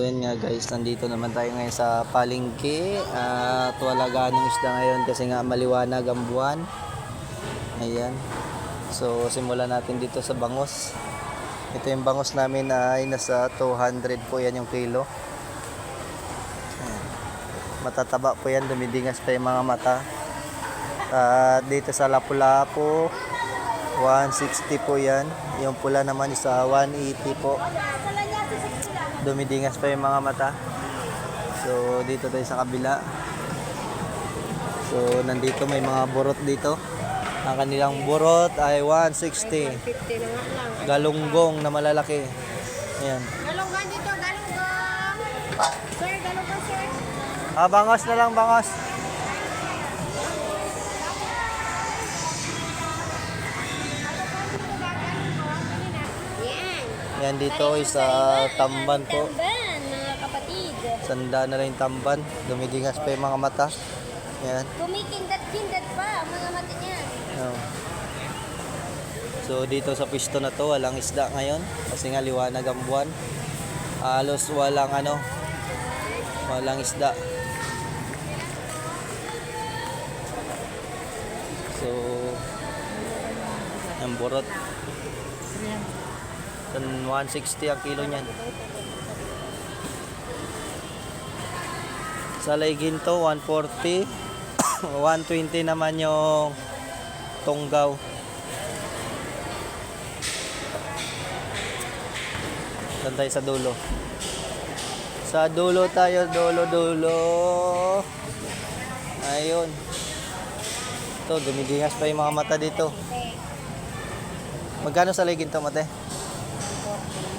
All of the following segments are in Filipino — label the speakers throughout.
Speaker 1: So yun nga guys, nandito naman tayo ngayon sa palengke at wala ganong isda ngayon kasi nga maliwanag ang buwan. Ayan. So simulan natin dito sa bangos. Ito yung bangos namin ay nasa 200 po yan yung kilo. Matataba po yan, dumidingas pa yung mga mata. At dito sa Lapu-Lapu, 160 po yan. Yung pula naman is ah, 180 po dumidingas pa yung mga mata. So, dito tayo sa kabila. So, nandito may mga burot dito. Ang kanilang burot ay 160.
Speaker 2: 50 na nga lang.
Speaker 1: Galunggong na malalaki. Ayan.
Speaker 2: Galunggan dito, galunggan. Sir, galunggan sir.
Speaker 1: Ah, bangos na lang, bangos.
Speaker 2: Yan.
Speaker 1: Yan dito is sa tamban po.
Speaker 2: Tamban, mga kapatid.
Speaker 1: Sanda na rin tamban. Dumidingas pa yung mga mata. Yan.
Speaker 2: Kumikindat-kindat pa mga mata niyan.
Speaker 1: Oh. So dito sa pisto na to walang isda ngayon kasi nga liwanag ang buwan. Halos walang ano walang isda. So ang burot. Tan 160 ang kilo niyan. Sa Ginto 140. 120 naman yung tonggaw. Doon sa dulo. Sa dulo tayo, dulo, dulo. Ayun. Ito, dumidingas pa yung mga mata dito. Magkano sa ligin to, mate?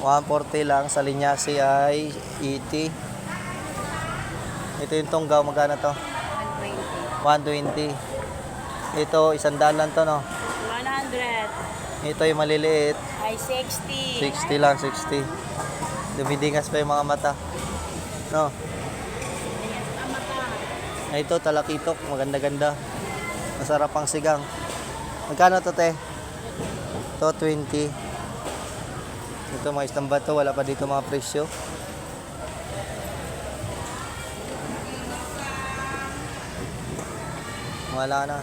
Speaker 1: 140 lang. Sa linyasi ay 80. Ito yung tonggaw, magkano to? 120. Ito, isang daan lang to, no?
Speaker 2: 100.
Speaker 1: Ito yung maliliit.
Speaker 2: Ay, 60.
Speaker 1: 60 lang, 60. Dumidingas pa yung mga mata. No? Ito, talakitok. Maganda-ganda. Masarap ang sigang. Magkano to, te? Ito, 20. Ito, mga isang bato. Wala pa dito mga presyo. Wala na.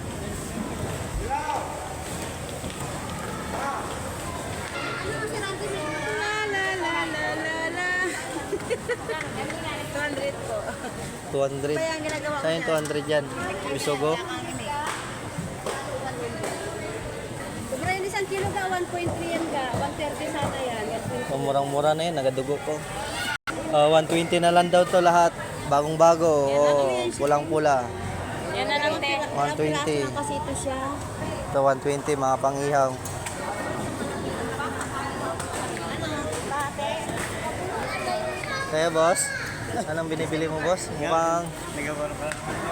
Speaker 2: La. 200 po.
Speaker 1: 200.
Speaker 2: Kaya ang ginagawa ko
Speaker 1: Saan yung 200 yan? Bisogo?
Speaker 2: Isang kilo ka, 1.3 yan ka. 130 sana yan.
Speaker 1: Oh, murang-mura na yun, nagadugo ko. Ah, 120 na lang daw to lahat. Bagong-bago. Oh, pulang-pula.
Speaker 2: Yan na lang, te.
Speaker 1: 120.
Speaker 2: kasi ito siya.
Speaker 1: Ito 120 mga panghihaw. Kaya boss, anong binibili mo boss? Mukhang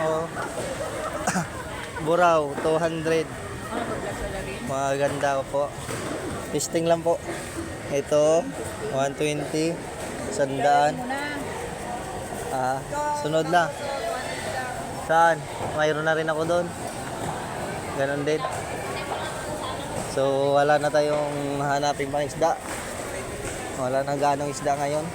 Speaker 1: oh, buraw, 200. Maganda po. Testing lang po. Ito, 120. Sandaan. Ah, sunod na. Saan? Mayroon na rin ako doon. Ganon din. So, wala na tayong hanapin pang isda. Wala na ganong isda ngayon.